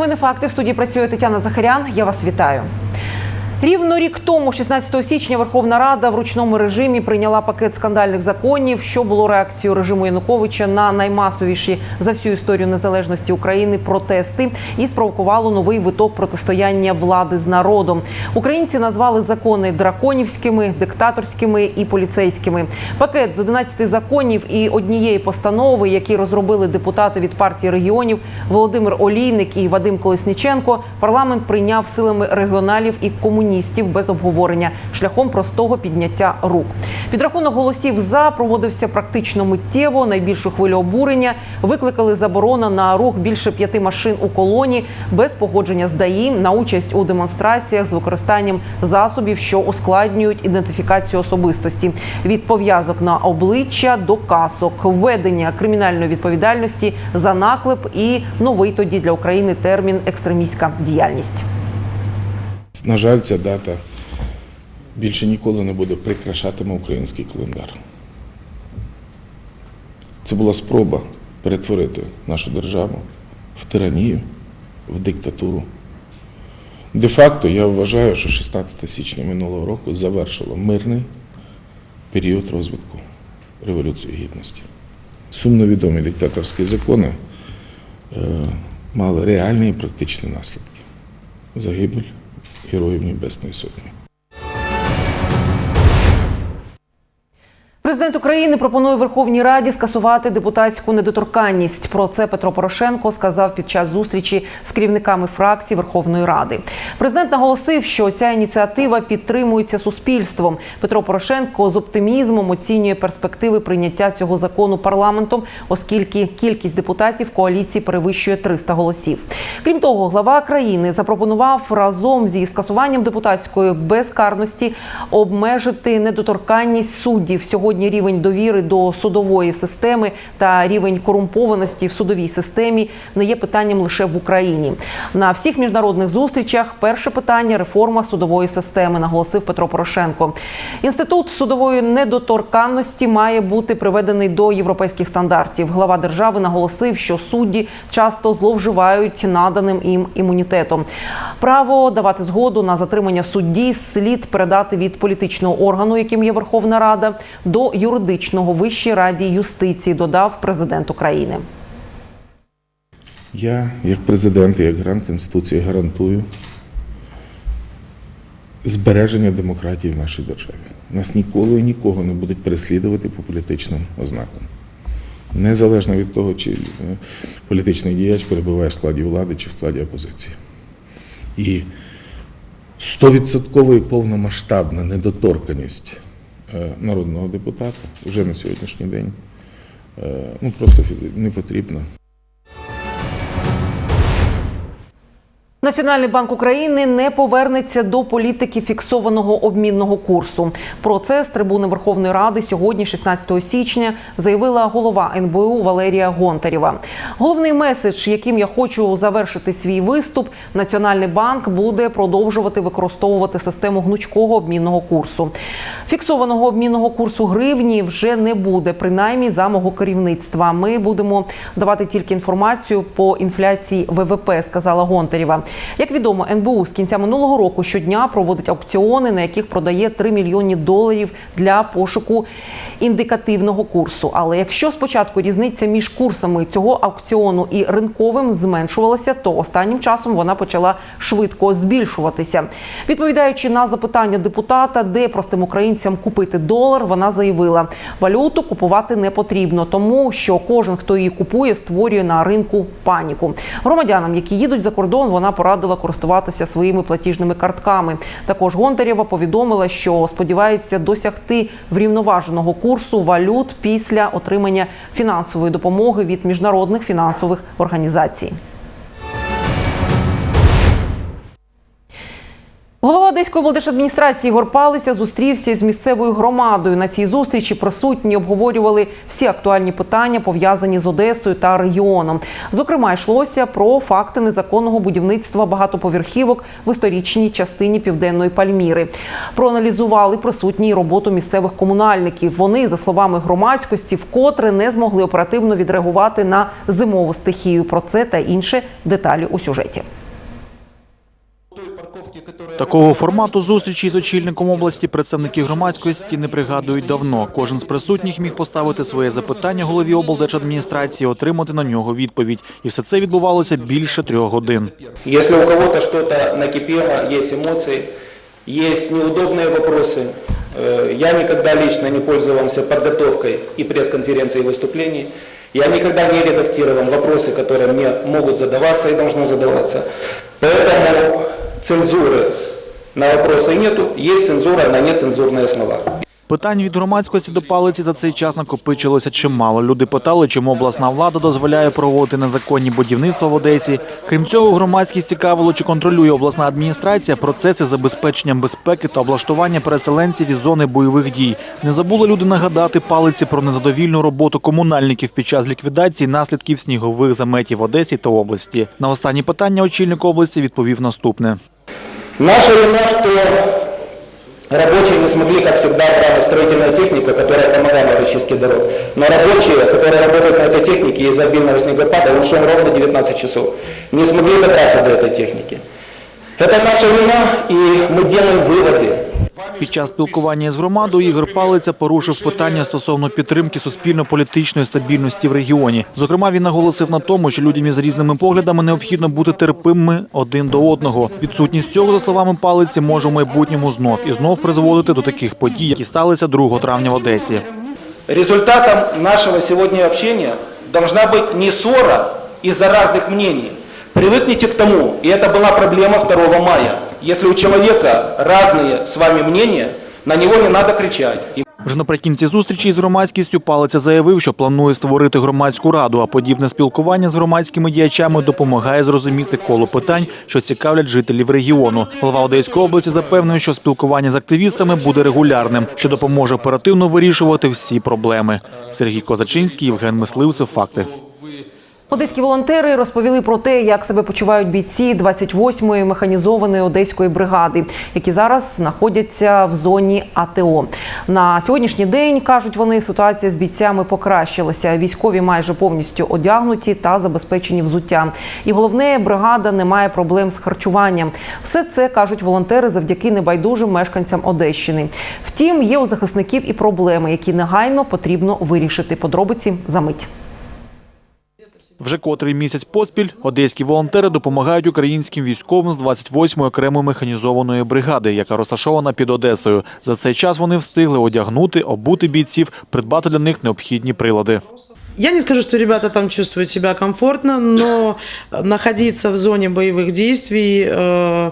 новини факти. В студії працює Тетяна Захарян. Я вас вітаю. Рівно рік тому, 16 січня, Верховна Рада в ручному режимі прийняла пакет скандальних законів, що було реакцією режиму Януковича на наймасовіші за всю історію незалежності України протести і спровокувало новий виток протистояння влади з народом. Українці назвали закони драконівськими, диктаторськими і поліцейськими. Пакет з 11 законів і однієї постанови, які розробили депутати від партії регіонів Володимир Олійник і Вадим Колесніченко, парламент прийняв силами регіоналів і комуністів без обговорення шляхом простого підняття рук. Підрахунок голосів за проводився практично миттєво. Найбільшу хвилю обурення викликали заборона на рух більше п'яти машин у колоні без погодження з ДАІ на участь у демонстраціях з використанням засобів, що ускладнюють ідентифікацію особистості від пов'язок на обличчя до касок, введення кримінальної відповідальності за наклеп і новий тоді для України термін екстремістська діяльність. На жаль, ця дата більше ніколи не буде прикрашатиме український календар. Це була спроба перетворити нашу державу в тиранію, в диктатуру. Де-факто я вважаю, що 16 січня минулого року завершило мирний період розвитку Революції Гідності. Сумно відомі диктаторські закони е, мали реальні і практичні наслідки. Загибель Героїв Небесної Сотні. Президент України пропонує Верховній Раді скасувати депутатську недоторканність. Про це Петро Порошенко сказав під час зустрічі з керівниками фракцій Верховної Ради. Президент наголосив, що ця ініціатива підтримується суспільством. Петро Порошенко з оптимізмом оцінює перспективи прийняття цього закону парламентом, оскільки кількість депутатів коаліції перевищує 300 голосів. Крім того, глава країни запропонував разом зі скасуванням депутатської безкарності обмежити недоторканність суддів. Сьогодні рівень довіри до судової системи та рівень корумпованості в судовій системі не є питанням лише в Україні. На всіх міжнародних зустрічах перше питання реформа судової системи, наголосив Петро Порошенко. Інститут судової недоторканності має бути приведений до європейських стандартів. Глава держави наголосив, що судді часто зловживають наданим їм імунітетом. Право давати згоду на затримання судді слід передати від політичного органу, яким є Верховна Рада, до юридичного Вищій раді юстиції, додав президент України. Я, як президент і як гарант Конституції, гарантую збереження демократії в нашій державі. Нас ніколи і нікого не будуть переслідувати по політичним ознакам. Незалежно від того, чи е, політичний діяч перебуває в складі влади чи в складі опозиції. І стовідсотково і повномасштабна недоторканість народного депутата вже на сьогоднішній день е, ну, просто не потрібна. Національний банк України не повернеться до політики фіксованого обмінного курсу. Про це з трибуни Верховної Ради сьогодні, 16 січня, заявила голова НБУ Валерія Гонтарєва. Головний меседж, яким я хочу завершити свій виступ, Національний банк буде продовжувати використовувати систему гнучкого обмінного курсу. Фіксованого обмінного курсу гривні вже не буде, принаймні за мого керівництва. Ми будемо давати тільки інформацію по інфляції ВВП, сказала Гонтарєва. Як відомо, НБУ з кінця минулого року щодня проводить аукціони, на яких продає 3 мільйони доларів для пошуку індикативного курсу. Але якщо спочатку різниця між курсами цього аукціону і ринковим зменшувалася, то останнім часом вона почала швидко збільшуватися. Відповідаючи на запитання депутата, де простим українцям купити долар, вона заявила, валюту купувати не потрібно, тому що кожен, хто її купує, створює на ринку паніку. Громадянам, які їдуть за кордон, вона порадила користуватися своїми платіжними картками. Також Гонтарєва повідомила, що сподівається досягти врівноваженого курсу валют після отримання фінансової допомоги від міжнародних фінансових організацій. Голова Одеської облдержадміністрації Ігор Палиця зустрівся з місцевою громадою. На цій зустрічі присутні обговорювали всі актуальні питання, пов'язані з Одесою та регіоном. Зокрема, йшлося про факти незаконного будівництва багатоповерхівок в історичній частині південної Пальміри. Проаналізували присутні роботу місцевих комунальників. Вони, за словами громадськості, вкотре не змогли оперативно відреагувати на зимову стихію. Про це та інше деталі у сюжеті. Такого формату зустрічі з очільником області представники громадськості не пригадують давно. Кожен з присутніх міг поставити своє запитання голові облдержадміністрації, отримати на нього відповідь. І все це відбувалося більше трьох годин. Если у кого-то что-то накипело, есть эмоции, есть неудобные вопросы, э, я никогда лично не пользовался подготовкой и пресс-конференцией и выступлений. Я никогда не редактировал вопросы, которые мне могут задаваться и должны задаваться. Поэтому цензуры на вопросы нету, есть цензура на нецензурные слова. Питань від громадськості до палиці за цей час накопичилося чимало. Люди питали, чому обласна влада дозволяє проводити незаконні будівництва в Одесі. Крім цього, громадськість цікавило, чи контролює обласна адміністрація процеси забезпечення безпеки та облаштування переселенців із зони бойових дій. Не забули люди нагадати палиці про незадовільну роботу комунальників під час ліквідації наслідків снігових заметів в Одесі та області. На останні питання очільник області відповів наступне. Наша вина, что рабочие не смогли, как всегда, править строительная техника, которая помогала в расчистке дорог. Но рабочие, которые работают на этой технике из-за обильного снегопада, он шел ровно 19 часов, не смогли добраться до этой техники. Это наша вина, и мы делаем выводы. Під час спілкування з громадою Ігор Палиця порушив питання стосовно підтримки суспільно-політичної стабільності в регіоні. Зокрема, він наголосив на тому, що людям із різними поглядами необхідно бути терпимими один до одного. Відсутність цього, за словами Палиці, може в майбутньому знов і знов призводити до таких подій, які сталися 2 травня в Одесі. Результатом нашего сегодня общения должна быть не ссора из-за разных мнений. Привыкните к тому, и это была проблема 2 мая. Если у человека разные с вами мнения, на него не надо кричать. Вже наприкінці зустрічі з громадськістю Палиця заявив, що планує створити громадську раду, а подібне спілкування з громадськими діячами допомагає зрозуміти коло питань, що цікавлять жителів регіону. Голова Одеської області запевнив, що спілкування з активістами буде регулярним, що допоможе оперативно вирішувати всі проблеми. Сергій Козачинський, Євген Мисливцев. Факти. Одеські волонтери розповіли про те, як себе почувають бійці 28-ї механізованої одеської бригади, які зараз знаходяться в зоні АТО. На сьогоднішній день кажуть вони, ситуація з бійцями покращилася. Військові майже повністю одягнуті та забезпечені взуття. І головне, бригада не має проблем з харчуванням. Все це кажуть волонтери завдяки небайдужим мешканцям Одещини. Втім, є у захисників і проблеми, які негайно потрібно вирішити. Подробиці за мить. Вже котрий місяць поспіль одеські волонтери допомагають українським військовим з 28-ї окремої механізованої бригади, яка розташована під Одесою. За цей час вони встигли одягнути, обути бійців, придбати для них необхідні прилади. Я не скажу, что ребята там чувствуют себя комфортно, но находиться в зоне боевых действий, э,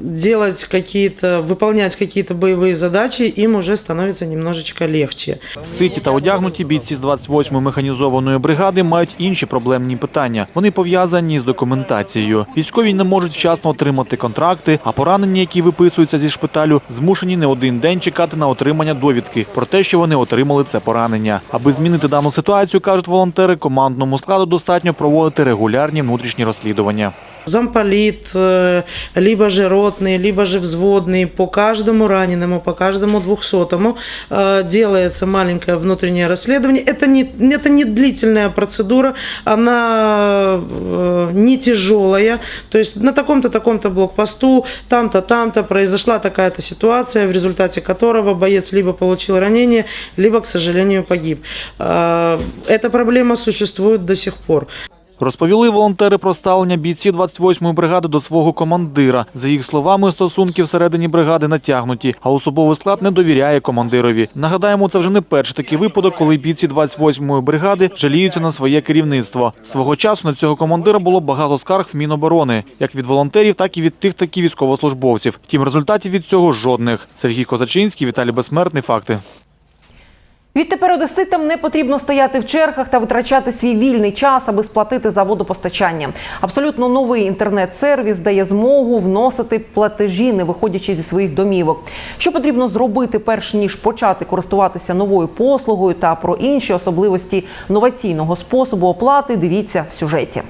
делать какие-то, выполнять какие-то боевые задачи им уже становится немножечко легче. Ситі та одягнуті бійці з 28-ї механізованої бригади мають інші проблемні питання. Вони пов'язані з документацією. Військові не можуть вчасно отримати контракти, а поранені, які виписуються зі шпиталю, змушені не один день чекати на отримання довідки про те, що вони отримали це поранення. Аби змінити дану ситуацію, кажуть волонтери, командному складу достатньо проводити регулярні внутрішні розслідування. Замполит, э, либо же ротный, либо же взводный, по каждому раненому, по каждому двухсотому э, делается маленькое внутреннее расследование. Это не, это не длительная процедура, она э, не тяжелая. То есть на таком-то, таком-то блокпосту, там-то, там-то произошла такая-то ситуация, в результате которого боец либо получил ранение, либо, к сожалению, погиб. Эта проблема существует до сих пор. Розповіли волонтери про ставлення бійців 28-ї бригади до свого командира. За їх словами, стосунки всередині бригади натягнуті, а особовий склад не довіряє командирові. Нагадаємо, це вже не перший такий випадок, коли бійці 28-ї бригади жаліються на своє керівництво. Свого часу на цього командира було багато скарг в Міноборони, як від волонтерів, так і від тих таки військовослужбовців. Втім, результатів від цього жодних. Сергій Козачинський, Віталій Безсмертний. Факти. Відтепер одеситам не потрібно стояти в чергах та витрачати свій вільний час, аби сплатити за водопостачання. Абсолютно новий інтернет-сервіс дає змогу вносити платежі, не виходячи зі своїх домівок. Що потрібно зробити, перш ніж почати користуватися новою послугою та про інші особливості новаційного способу оплати, дивіться в сюжеті.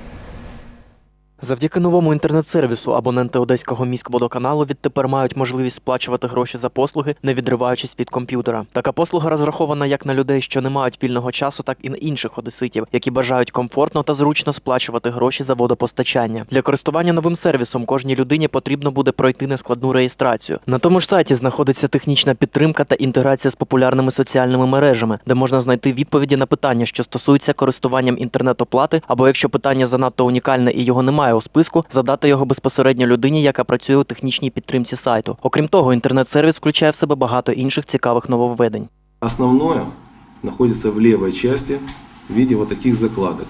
Завдяки новому інтернет-сервісу абоненти одеського міськводоканалу відтепер мають можливість сплачувати гроші за послуги, не відриваючись від комп'ютера. Така послуга розрахована як на людей, що не мають вільного часу, так і на інших одеситів, які бажають комфортно та зручно сплачувати гроші за водопостачання. Для користування новим сервісом кожній людині потрібно буде пройти нескладну реєстрацію. На тому ж сайті знаходиться технічна підтримка та інтеграція з популярними соціальними мережами, де можна знайти відповіді на питання, що стосуються користуванням інтернет-оплати, або якщо питання занадто унікальне і його немає у списку, задати його безпосередньо людині, яка працює у технічній підтримці сайту. Окрім того, інтернет-сервіс включає в себе багато інших цікавих нововведень. Основное находится в левой части в виде таких закладок.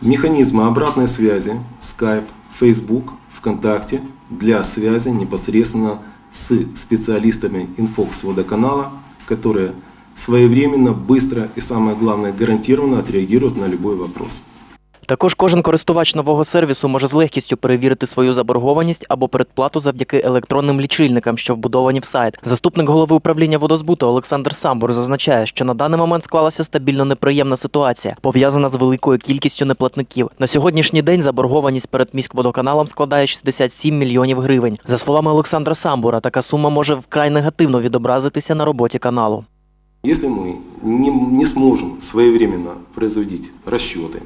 Механизмы обратной связи Skype, Facebook, ВКонтакте для связи непосредственно с специалистами Infox водоканала, которые своевременно, быстро и самое главное гарантированно отреагируют на любой вопрос. Також кожен користувач нового сервісу може з легкістю перевірити свою заборгованість або передплату завдяки електронним лічильникам, що вбудовані в сайт. Заступник голови управління водозбуту Олександр Самбур зазначає, що на даний момент склалася стабільно неприємна ситуація, пов'язана з великою кількістю неплатників. На сьогоднішній день заборгованість перед міськводоканалом складає 67 мільйонів гривень. За словами Олександра Самбура, така сума може вкрай негативно відобразитися на роботі каналу. Если мы не, не сможем своевременно производить расчеты,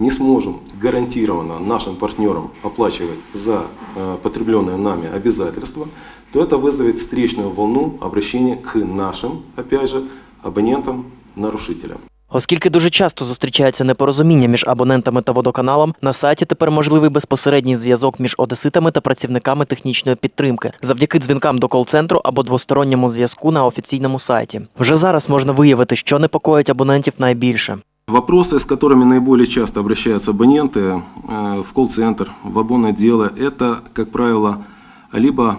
не сможем гарантированно нашим партнерам оплачивать за э, потребленные нами обязательства, то это вызовет встречную волну обращения к нашим, опять же, абонентам-нарушителям. Оскільки дуже часто зустрічається непорозуміння між абонентами та водоканалом, на сайті тепер можливий безпосередній зв'язок між одеситами та працівниками технічної підтримки завдяки дзвінкам до кол-центру або двосторонньому зв'язку на офіційному сайті. Вже зараз можна виявити, що непокоїть абонентів найбільше. Вопросы, с которыми наиболее часто обращаются абоненты э, в колл-центр, в обонное дело, это, как правило, либо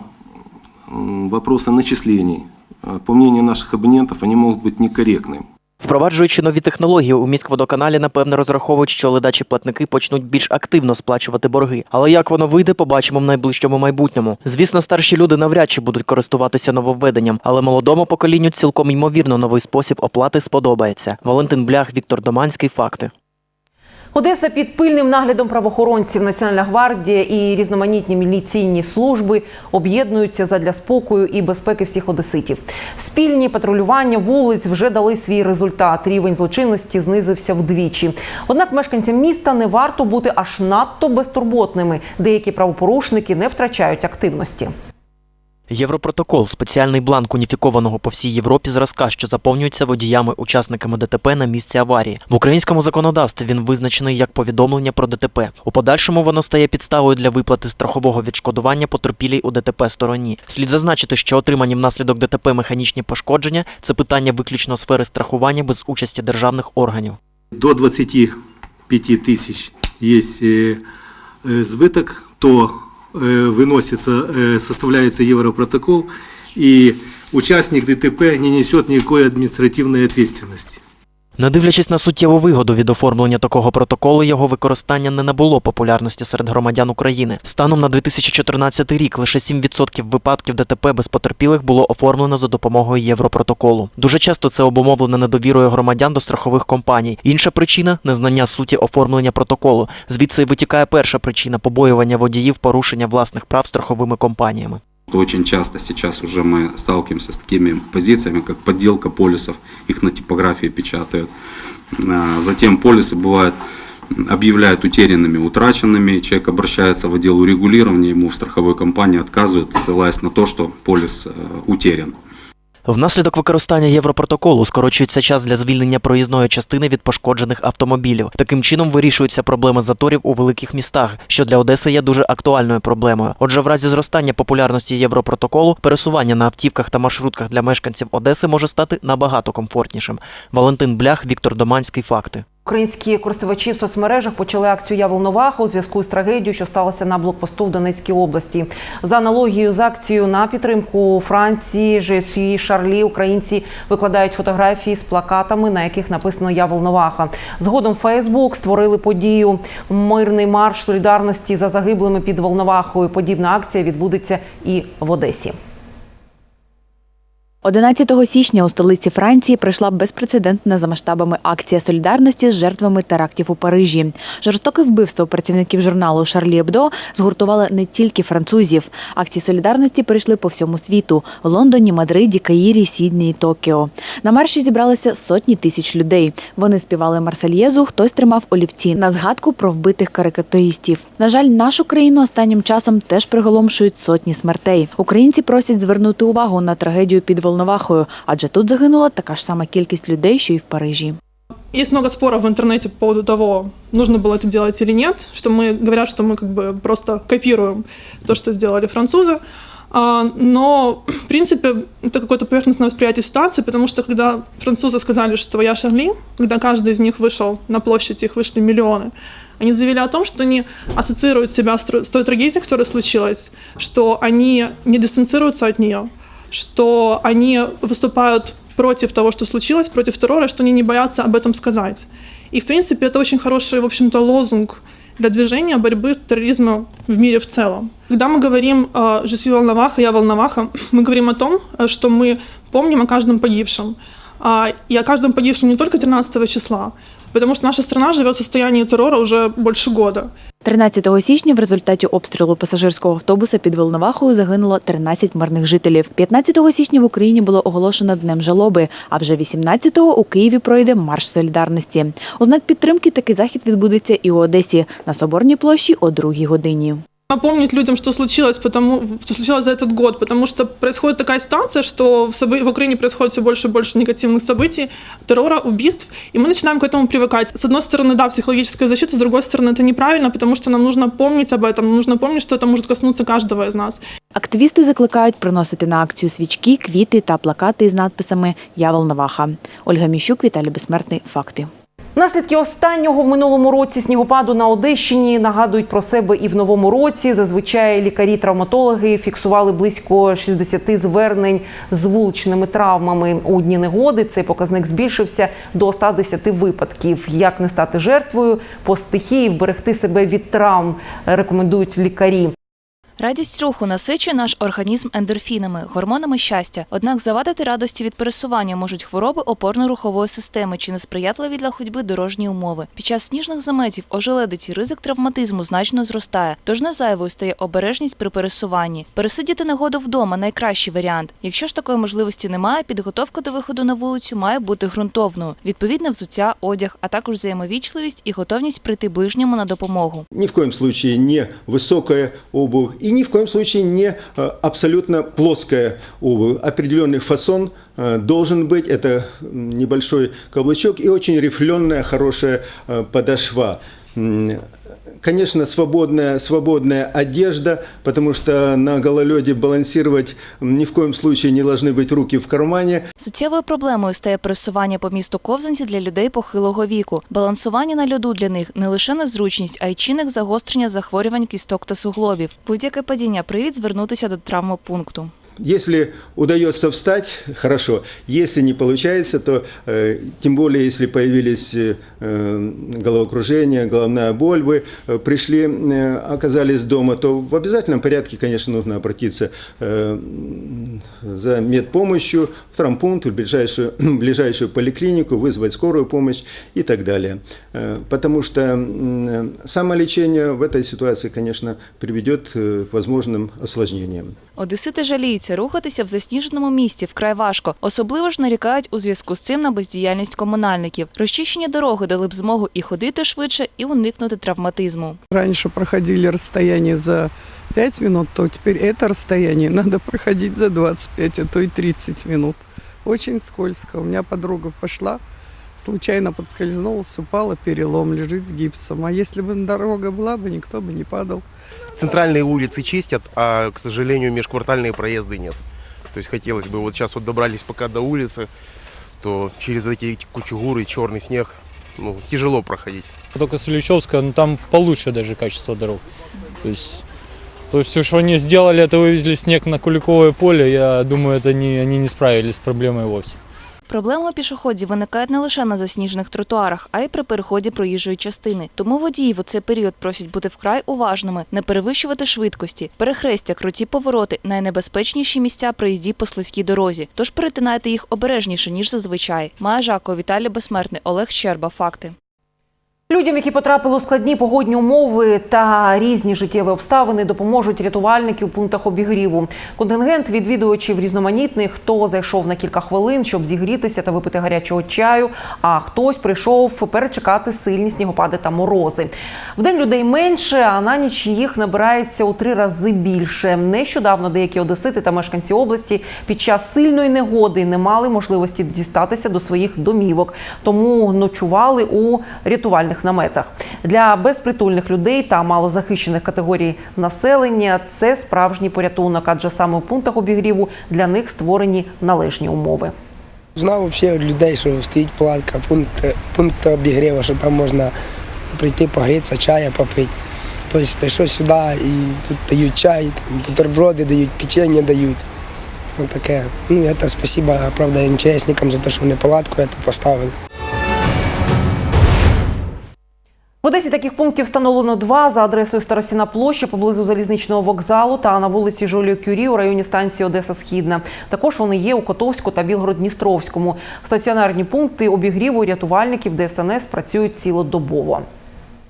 м, вопросы начислений. Э, По мнению наших абонентов, они могут быть некорректны. Впроваджуючи нові технології, у міськводоканалі напевне розраховують, що ледачі платники почнуть більш активно сплачувати борги. Але як воно вийде, побачимо в найближчому майбутньому. Звісно, старші люди навряд чи будуть користуватися нововведенням, але молодому поколінню цілком ймовірно новий спосіб оплати сподобається. Валентин Блях, Віктор Доманський. Факти. Одеса під пильним наглядом правоохоронців, Національна гвардія і різноманітні міліційні служби об'єднуються задля спокою і безпеки всіх одеситів. Спільні патрулювання вулиць вже дали свій результат. Рівень злочинності знизився вдвічі. Однак мешканцям міста не варто бути аж надто безтурботними. Деякі правопорушники не втрачають активності. Європротокол спеціальний бланк уніфікованого по всій Європі зразка, що заповнюється водіями-учасниками ДТП на місці аварії. В українському законодавстві він визначений як повідомлення про ДТП. У подальшому воно стає підставою для виплати страхового відшкодування потерпілій у ДТП стороні. Слід зазначити, що отримані внаслідок ДТП механічні пошкодження це питання виключно сфери страхування без участі державних органів. До 25 тысяч есть э, э, сбыток, то э, выносится, э, составляется Европротокол, и участник ДТП не несет никакой административной ответственности. Не дивлячись на суттєву вигоду від оформлення такого протоколу, його використання не набуло популярності серед громадян України. Станом на 2014 рік лише 7% випадків ДТП без потерпілих було оформлено за допомогою Європротоколу. Дуже часто це обумовлено недовірою громадян до страхових компаній. Інша причина незнання суті оформлення протоколу. Звідси і витікає перша причина побоювання водіїв порушення власних прав страховими компаніями. Очень часто сейчас уже мы сталкиваемся с такими позициями, как подделка полисов, их на типографии печатают. А, Затем полисы бывают объявляют утерянными, утраченными, человек обращается в отдел урегулирования, ему в страховой компании отказывают, ссылаясь на то, что полис э, утерян. Внаслідок використання Європротоколу скорочується час для звільнення проїзної частини від пошкоджених автомобілів. Таким чином вирішуються проблеми заторів у великих містах, що для Одеси є дуже актуальною проблемою. Отже, в разі зростання популярності Європротоколу пересування на автівках та маршрутках для мешканців Одеси може стати набагато комфортнішим. Валентин Блях, Віктор Доманський. Факти. Українські користувачі в соцмережах почали акцію Я Волноваха у зв'язку з трагедією, що сталося на блокпосту в Донецькій області. За аналогією з акцією на підтримку Франції, ЖСЮ, Шарлі, українці викладають фотографії з плакатами, на яких написано Я Волноваха. Згодом Фейсбук створили подію Мирний марш солідарності за загиблими під Волновахою. Подібна акція відбудеться і в Одесі. 11 січня у столиці Франції пройшла безпрецедентна за масштабами акція солідарності з жертвами терактів у Парижі. Жорстоке вбивство працівників журналу Шарлі Ебдо згуртувало не тільки французів. Акції солідарності прийшли по всьому світу Лондоні, Мадриді, Каїрі, Сідні і Токіо. На марші зібралися сотні тисяч людей. Вони співали Марсельєзу, хтось тримав олівці на згадку про вбитих карикатуристів. На жаль, нашу країну останнім часом теж приголомшують сотні смертей. Українці просять звернути увагу на трагедію під Волновахою, адже тут загинула така ж сама кількість людей, що й в Парижі. Есть много споров в интернете по поводу того, нужно было это делать или нет, что мы говорят, что мы как бы просто копируем то, что сделали французы. А, Но, в принципе, это какое-то поверхностное восприятие ситуации, потому что когда французы сказали, что я Шарли, когда каждый из них вышел на площадь, их вышли миллионы, они заявили о том, что они ассоциируют себя с тро- с той трагедией, которая случилась, что они не дистанцируются от нее, что они выступают против того, что случилось, против террора, что они не боятся об этом сказать. И, в принципе, это очень хороший, в общем-то, лозунг для движения борьбы терроризма в мире в целом. Когда мы говорим э, «Je suis Волноваха», «Я Волноваха», мы говорим о том, э, что мы помним о каждом погибшем. А, и о каждом погибшем не только 13 числа, потому что наша страна живет в состоянии террора уже больше года. 13 січня в результаті обстрілу пасажирського автобуса під Волновахою загинуло 13 мирних жителів. 15 січня в Україні було оголошено днем жалоби. А вже 18-го у Києві пройде марш солідарності. У знак підтримки такий захід відбудеться і у Одесі на Соборній площі о другій годині. напомнить людям, что случилось, потому, что случилось за этот год, потому что происходит такая ситуация, что в, собы- в Украине происходит все больше и больше негативных событий, террора, убийств, и мы начинаем к этому привыкать. С одной стороны, да, психологическая защита, с другой стороны, это неправильно, потому что нам нужно помнить об этом, нам нужно помнить, что это может коснуться каждого из нас. Активісти закликають приносити на акцію свічки, квіти та плакати з надписами Я Волноваха. Ольга Міщук, Віталій Безсмертний. Факти. Наслідки останнього в минулому році снігопаду на Одещині нагадують про себе і в новому році. Зазвичай лікарі-травматологи фіксували близько 60 звернень з вуличними травмами. У дні негоди цей показник збільшився до 110 випадків. Як не стати жертвою по стихії, вберегти себе від травм, рекомендують лікарі. Радість руху насичує наш організм ендорфінами, гормонами щастя. Однак завадити радості від пересування можуть хвороби опорно-рухової системи чи несприятливі для ходьби дорожні умови. Під час сніжних заметів ожеледиці ризик травматизму значно зростає, тож не зайвою стає обережність при пересуванні. Пересидіти негоду вдома найкращий варіант. Якщо ж такої можливості немає, підготовка до виходу на вулицю має бути ґрунтовною. Відповідне взуття, одяг, а також взаємовічливість і готовність прийти ближньому на допомогу. Ни в коем случае не высокая обувь и ни в коем случае не э, абсолютно плоская обувь. Определенный фасон э, должен быть. Это м, небольшой каблучок и очень рифленая, хорошая э, подошва. Конечно, свободная, свободная одежда, потому что на гололеде балансировать ни в коем случае не должны быть руки в кармане. Суттєвою проблемою стає пересування по місту ковзанці для людей похилого віку. Балансування на льоду для них не лише незручність, а й чинник загострення захворювань кісток та суглобів. Будь-яке падіння привід звернутися до травмопункту. Если удается встать, хорошо. Если не получается, то э, тем более, если появились э, головокружение, головная боль, вы э, пришли, э, оказались дома, то в обязательном порядке, конечно, нужно обратиться э, за медпомощью в травмпункт, в ближайшую, ближайшую поликлинику, вызвать скорую помощь и так далее. Э, Потому что м, самолечение в этой ситуации, конечно, приведет э, к возможным осложнениям. Одесити жаліються, рухатися в засніженому місті вкрай важко. Особливо ж нарікають у зв'язку з цим на бездіяльність комунальників. Розчищені дороги дали б змогу і ходити швидше, і уникнути травматизму. Раніше проходили розстояння за 5 хвилин, то тепер це розстояння треба проходити за 25, а то й 30 хвилин. Очень скользко. У мене подруга пошла, случайно подскользнулась, упала, перелом, лежит с гипсом. А если бы дорога была бы, никто бы не падал. Центральные улицы чистят, а, к сожалению, межквартальные проезды нет. То есть хотелось бы, вот сейчас вот добрались пока до улицы, то через эти кучугуры, черный снег ну, тяжело проходить. Только с Ильичевска, ну, там получше даже качество дорог. То есть, то есть все, что они сделали, это вывезли снег на Куликовое поле, я думаю, это не, они не справились с проблемой вовсе. Проблема пішоходів виникає не лише на засніжених тротуарах, а й при переході проїжджої частини. Тому водії в цей період просять бути вкрай уважними, не перевищувати швидкості, перехрестя, круті повороти, найнебезпечніші місця при їзді по слизькій дорозі. Тож перетинайте їх обережніше ніж зазвичай. Має Жако, Віталій Безсмертний, Олег Щерба. Факти. Людям, які потрапили у складні погодні умови та різні життєві обставини, допоможуть рятувальники у пунктах обігріву. Контингент відвідувачів різноманітний. Хто зайшов на кілька хвилин, щоб зігрітися та випити гарячого чаю. А хтось прийшов перечекати сильні снігопади та морози. Вдень людей менше, а на ніч їх набирається у три рази більше. Нещодавно деякі одесити та мешканці області під час сильної негоди не мали можливості дістатися до своїх домівок, тому ночували у рятувальних наметах. Для безпритульних людей та малозахищених категорій населення це справжній порятунок, адже саме у пунктах обігріву для них створені належні умови. Знав взагалі людей, що стоїть палатка, пункт, пункт обігріву, що там можна прийти погрітися, чая попити. Тобто прийшов сюди і тут дають чай, бутерброди дають, печення дають. Ось таке. Ну, це спасибо, правда, МЧСникам за те, що вони палатку це поставили. В Одесі таких пунктів встановлено два за адресою Старосіна площа поблизу залізничного вокзалу та на вулиці Жоліо Кюрі у районі станції Одеса Східна. Також вони є у Котовську та Білгород-Дністровському. Стаціонарні пункти обігріву рятувальників ДСНС працюють цілодобово.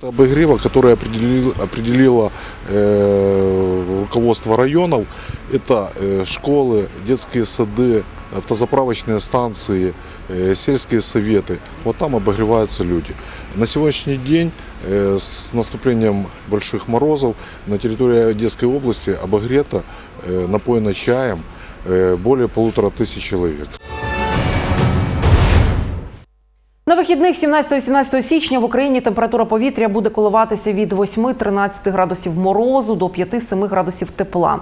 Обогрева, которое определило, определило э, руководство районов, это э, школы, детские сады, автозаправочные станции, э, сельские советы. Вот там обогреваются люди. На сегодняшний день э, с наступлением больших морозов на территории Одесской области обогрето, э, напоено чаем э, более полутора тысяч человек. На вихідних 17-18 січня в Україні температура повітря буде коливатися від 8-13 градусів морозу до 5-7 градусів тепла.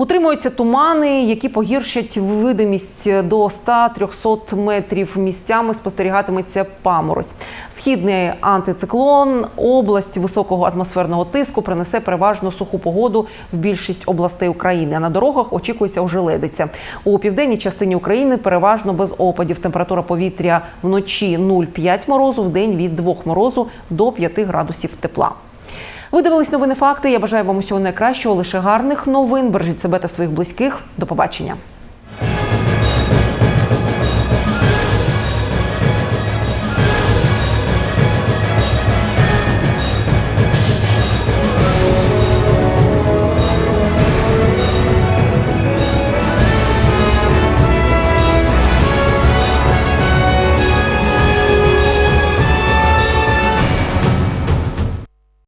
Утримуються тумани, які погіршать видимість до 100-300 метрів. Місцями спостерігатиметься паморозь. Східний антициклон, область високого атмосферного тиску принесе переважно суху погоду в більшість областей України. А на дорогах очікується ожеледиця. У південній частині України переважно без опадів. Температура повітря вночі 0,5 морозу, в день від 2 морозу до 5 градусів тепла. Ви дивились новини факти. Я бажаю вам усього найкращого, лише гарних новин. Бережіть себе та своїх близьких. До побачення.